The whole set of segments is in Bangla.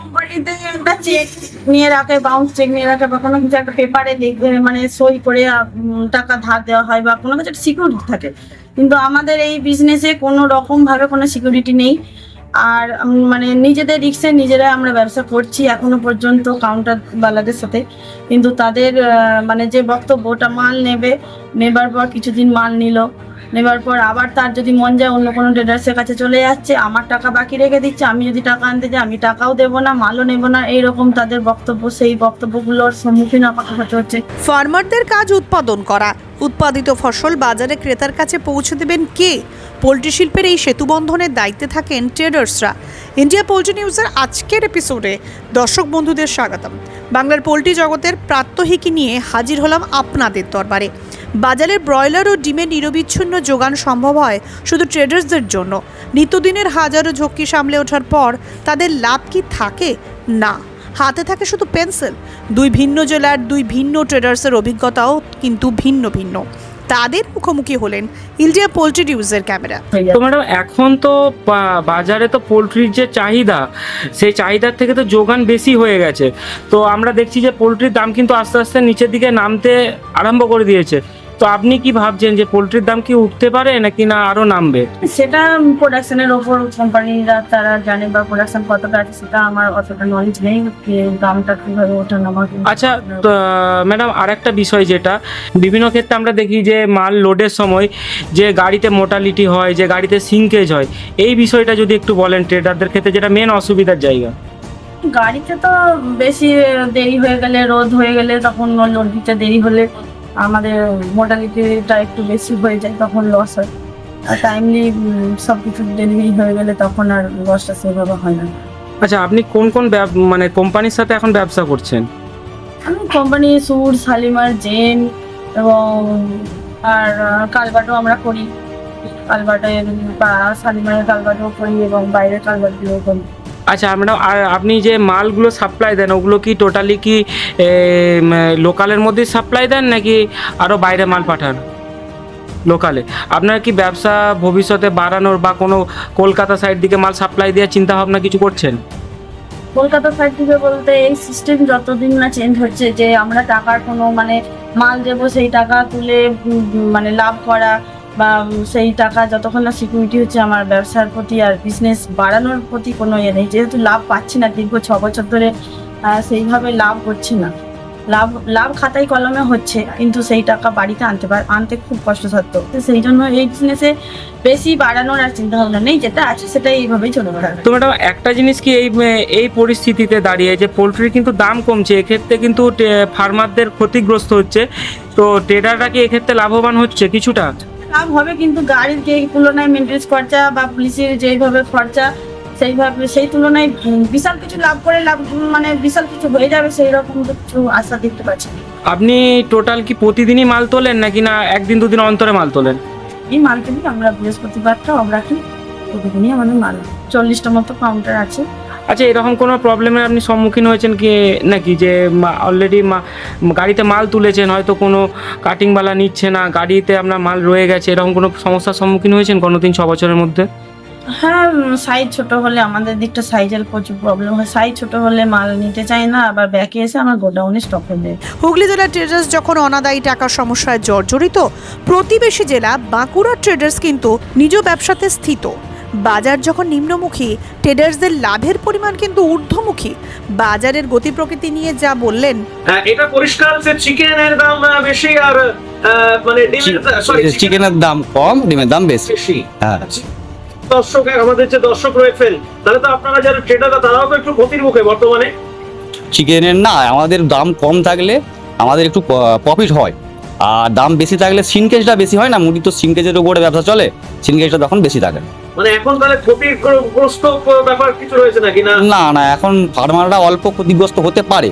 কোম্পানিতে একটা চেক নিয়ে রাখে বাউন্স চেক নিয়ে রাখে, বা কোনো কিছু একটা পেপারে মানে সই করে টাকা ধার দেওয়া হয়, বা কোনো কিছু একটা সিকিউরিটি থাকে। কিন্তু আমাদের এই বিজনেসে কোনো রকম ভাবে কোনো সিকিউরিটি নেই। আর মানে নিজেদের রিক্সে নিজেরা আমরা ব্যবসা করছি এখনও পর্যন্ত কাউন্টার বালাদের সাথে। কিন্তু তাদের মানে যে বক্তব্যটা মাল নেবে, নেবার পর কিছুদিন মাল নিল। নেবার পর আবার তার যদি মন যায় অন্য কোনো ট্রেডার্সের কাছে চলে যাচ্ছে, আমার টাকা বাকি রেখে দিচ্ছে, আমি যদি টাকা আনতে যাই, আমি টাকাও দেবো না, মালও নেব না, এইরকম তাদের বক্তব্য, সেই বক্তব্যগুলোর সম্মুখীন হতে হচ্ছে। ফার্মারদের কাজ উৎপাদন করা উৎপাদিত ফসল বাজারে ক্রেতার কাছে পৌঁছে দেবেন কে? পোলট্রি শিল্পের এই সেতুবন্ধনের দায়িত্বে থাকেন ট্রেডার্সরা। ইন্ডিয়া পোলট্রি নিউজের আজকের এপিসোডে দর্শক বন্ধুদের স্বাগতম। বাংলার পোলট্রি জগতের প্রাত্যহিকী নিয়ে হাজির হলাম আপনাদের দরবারে। বাজারের ব্রয়লার ও ডিমের নিরবিচ্ছিন্ন যোগান সম্ভব হয় শুধু ট্রেডার্সদের জন্য। নিত্যদিনের হাজারো ঝক্কি সামলে ওঠার পর তাদের লাভ কি থাকে? না। হাতে থাকে শুধু পেন্সিল। দুই ভিন্ন জেলার দুই ভিন্ন ট্রেডার্সের অভিজ্ঞতাও কিন্তু ভিন্ন ভিন্ন। তাদের মুখোমুখি হলেন ইন্ডিয়া পোলট্রি নিউজের ক্যামেরা। তো ম্যাডাম, এখন তো বাজারে তো পোলট্রির যে চাহিদা, সেই চাহিদার থেকে তো যোগান বেশি হয়ে গেছে। তো আমরা দেখছি যে পোলট্রির দাম কিন্তু আস্তে আস্তে নিচের দিকে নামতে আরম্ভ করে দিয়েছে। তো আপনি কি ভাবছেন যে পোলট্রির দাম কি উঠতে পারে নাকি না আরও নামবে? সেটা প্রোডাকশনের ওপর কোম্পানিরা তারা জানে বা প্রোডাকশন কতটা আছে সেটা আমার অতটা নলেজ নেই দামটা কীভাবে ওঠানো আমার আচ্ছা ম্যাডাম আরেকটা বিষয় যেটা বিভিন্ন ক্ষেত্রে আমরা দেখি যে মাল লোডের সময় যে গাড়িতে মোটালিটি হয় যে গাড়িতে সিঙ্কেজ হয় এই বিষয়টা যদি একটু বলেন ট্রেডারদের ক্ষেত্রে যেটা মেন অসুবিধার জায়গা। গাড়িতে তো বেশি দেরি হয়ে গেলে রোদ হয়ে গেলে তখন লোড দিতে দেরি হলে আমাদের মোটালিটিটা একটু বেশি হয়ে যায় তখন লস হয়। আর টাইমলি সব কিছু ডেলিভারি হয়ে গেলে তখন আর লসটা সেভাবে হয় না। আচ্ছা আপনি কোন কোন ব্যব- মানে কোম্পানির সাথে এখন ব্যবসা করছেন? আমি কোম্পানি সুর শালিমার জেন এবং আর কালবাটও আমরা করি। কালবাটের বা শালিমারের কালবাটও করি এবং বাইরের কালবাটগুলো করি। আচ্ছা ম্যাডাম, আর আপনি যে মালগুলো সাপ্লাই দেন, ওগুলো কি টোটালি কি লোকালের মধ্যেই সাপ্লাই দেন, নাকি আরও বাইরে মাল পাঠান? লোকালে। আপনার কি ব্যবসা ভবিষ্যতে বাড়ানোর বা কোনো কলকাতা সাইড দিকে মাল সাপ্লাই দেওয়ার চিন্তা ভাবনা কিছু করছেন? কলকাতা সাইড থেকে বলতে এই সিস্টেম যতদিন না চেঞ্জ হচ্ছে, যে আমরা টাকার কোনো মানে মাল দেবো, সেই টাকা তুলে মানে লাভ করা বা সেই টাকা যতক্ষণ না সিকিউরিটি হচ্ছে আমার ব্যবসার প্রতি আর বিজনেস বাড়ানোর প্রতি কোনো ইয়ে নেই। যেহেতু লাভ পাচ্ছি না দীর্ঘ ছ বছর ধরে সেইভাবে লাভ হচ্ছে না। লাভ লাভ খাতায় কলমে হচ্ছে, কিন্তু সেই টাকা বাড়িতে আনতে পার আনতে খুব কষ্টসাধ্য। সেই জন্য এই বিজনেসে বেশি বাড়ানোর আর চিন্তা ভাবনা নেই, যেটা আছে সেটা এইভাবেই চলে বেড়াবে তো ম্যাডাম একটা জিনিস কি এই এই পরিস্থিতিতে দাঁড়িয়ে যে পোলট্রির কিন্তু দাম কমছে, এক্ষেত্রে কিন্তু ফার্মারদের ক্ষতিগ্রস্ত হচ্ছে, তো ট্রেডাররা কি এক্ষেত্রে লাভবান হচ্ছে কিছুটা? লাভ হবে কিন্তু গাড়ির যে তুলনায় মেন্টেন্স খরচা বা পুলিশের যেইভাবে খরচা সেইভাবে সেই তুলনায় বিশাল কিছু লাভ করে লাভ মানে বিশাল কিছু হয়ে যাবে সেই রকম কিছু আশা দেখতে পাচ্ছি আপনি টোটাল কি প্রতিদিনই মাল তোলেন নাকি না একদিন দুদিন অন্তরে মাল তোলেন? এই মাল কিন্তু আমরা বৃহস্পতিবারটা আমরা রাখি। প্রতিদিনই আমাদের মাল চল্লিশটা মতো কাউন্টার আছে। আচ্ছা এরকম কোনো প্রবলেমের আপনি সম্মুখীন হয়েছেন কি নাকি যে অলরেডি গাড়িতে মাল তুলেছেন হয়তো কোনো কাটিংওয়ালা নিচ্ছে না গাড়িতে আপনার মাল রয়ে গেছে এরকম কোনো সমস্যার সম্মুখীন হয়েছেন কোনো দিন ছ বছরের মধ্যে? হ্যাঁ সাইজ ছোট হলে আমাদের দিকটা সাইজের প্রচুর প্রবলেম হয়। সাইজ ছোট হলে মাল নিতে চায় না আবার ব্যাকে এসে আমার গোডাউনে স্টক হয়ে যায় হুগলি জেলার ট্রেডার্স যখন অনাদায়ী টাকার সমস্যায় জর্জরিত প্রতিবেশী জেলা বাঁকুড়ার ট্রেডার্স কিন্তু নিজ ব্যবসাতে স্থিত। বাজার যখন নিম্নমুখী ট্রেডার্সদের লাভের পরিমাণ কিন্তু ঊর্ধ্বমুখী। বাজারের গতি প্রকৃতি নিয়ে যা বললেন। হ্যাঁ, এটা পরিষ্কার যে চিকেনের দাম বেশি আর মানে ডিমের সরি চিকেনের দাম কম ডিমের দাম বেশি। বেশি। হ্যাঁ। দর্শক আমাদের যে দর্শক রয়েছেন তাহলে তো আপনারা যারা ট্রেডাররা তারাও তো একটু ক্ষতির মুখে বর্তমানে। চিকেনের না আমাদের দাম কম থাকলে আমাদের একটু প্রফিট হয়। আর দাম বেশি থাকলে সিনকেজটা বেশি হয় না? মুরগি তো সিনকেজের উপরে ব্যবসা চলে সিনকেজটা তখন বেশি থাকে মানে এখন তাহলে ক্ষতিগ্রস্ত ব্যাপার কিছু রয়েছে নাকি না? না না এখন ফার্মাররা অল্প ক্ষতিগ্রস্ত হতে পারে।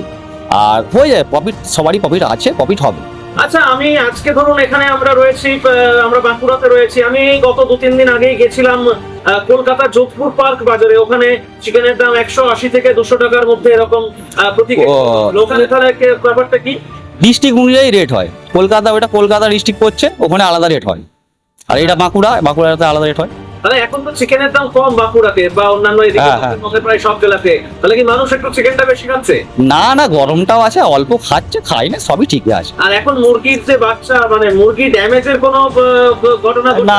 আর হয়ে যায় প্রফিট সবারই প্রফিট আছে প্রফিট হবে। আচ্ছা আমি আজকে ধরুন এখানে আমরা রয়েছি আমরা বাঁকুড়াতে রয়েছি। আমি গত দু তিন দিন আগেই গেছিলাম কলকাতা যোধপুর পার্ক বাজারে। ওখানে চিকেনের দাম একশো আশি থেকে দুশো টাকার মধ্যে এরকম প্রতি ওখানে তাহলে ব্যাপারটা কি? ডিস্ট্রিক্ট অনুযায়ী রেট হয়। কলকাতা ওটা কলকাতা ডিস্ট্রিক্ট পড়ছে ওখানে আলাদা রেট হয়। আর এটা বাঁকুড়া, বাঁকুড়াতে আলাদা রেট হয়। তাহলে এখন তো চিকেনের দাম কম বাঁকুড়াতে বা অন্যান্য এদিকে হ্যাঁ, হ্যাঁ। প্রায় সব জেলাতে। তাহলে কি মানুষ একটু চিকেনটা বেশি খাচ্ছে? না না গরমটাও আছে অল্প খাচ্ছে খাই না সবই ঠিকই আছে। আর এখন মুরগির যে বাচ্চা মানে মুরগি ড্যামেজের কোনো ঘটনা না,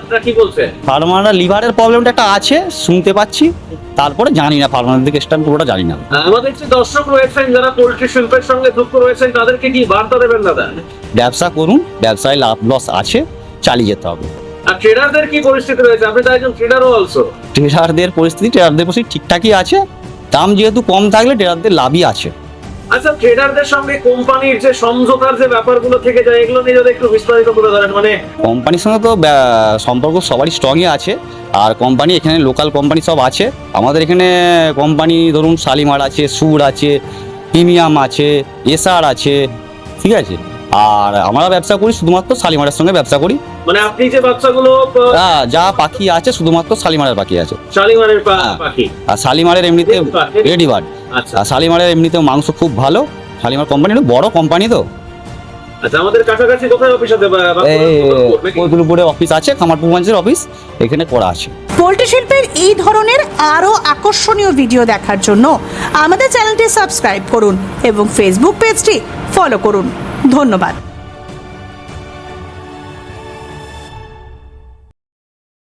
আপনারা কি বলছে? ফার্মাররা লিভারের প্রবলেমটা একটা আছে শুনতে পাচ্ছি। তারপরে জানি না ফার্মার দিকে স্ট্যান্ড পুরোটা জানি না। আমাদের যে দর্শক রয়েছেন যারা পোল্ট্রি শিল্পের সঙ্গে যুক্ত রয়েছেন তাদেরকে কি বার্তা দেবেন দাদা? ব্যবসা করুন ব্যবসায় লাভ লস আছে চালিয়ে যেতে হবে। ট্রেডারদের কি পরিস্থিতি রয়েছে? আপনি তো একজন ট্রেডারও অলসো ট্রেডারদের পরিস্থিতি ট্রেডারদের পরিস্থিতি ঠিকঠাকই আছে। দাম যেহেতু কম থাকলে ট্রেডারদের লাভই আছে। আচ্ছা ট্রেডারদের সঙ্গে কোম্পানির যে সমঝোতার যে ব্যাপারগুলো থেকে যায় এগুলো নিয়ে যদি একটু বিস্তারিত করে ধরেন মানে কোম্পানির সঙ্গে তো ব্যা- সম্পর্ক সবারই স্ট্রংই আছে। আর কোম্পানি এখানে লোকাল কোম্পানি সব আছে। আমাদের এখানে কোম্পানি ধরুন শালিমার আছে সুর আছে প্রিমিয়াম আছে এসআর আছে ঠিক আছে? আর আমরা ব্যবসা করি শুধুমাত্র শালিমারের সঙ্গে ব্যবসা করি। মানে আপনি যে বাচ্চাগুলো হ্যাঁ, যা পাখি আছে শুধুমাত্র শালিমারের পাখি আছে। শালিমারের হ্যাঁ। পাখি। আর শালিমারের এমনিতে রেডি বার্ড আচ্ছা। আর শালিমারের এমনিতে মাংস খুব ভালো। শালিমার কোম্পানি বড় কোম্পানি তো। আচ্ছা আমাদের কাছাকাছি কোথায় অফিস আছে অফিস আছে? অফিস এখানে করা আছে। পোল্ট্রি শিল্পের এই ধরনের আরও আকর্ষণীয় ভিডিও দেখার জন্য আমাদের চ্যানেলটি সাবস্ক্রাইব করুন এবং ফেসবুক পেজটি ফলো করুন। ধন্যবাদ।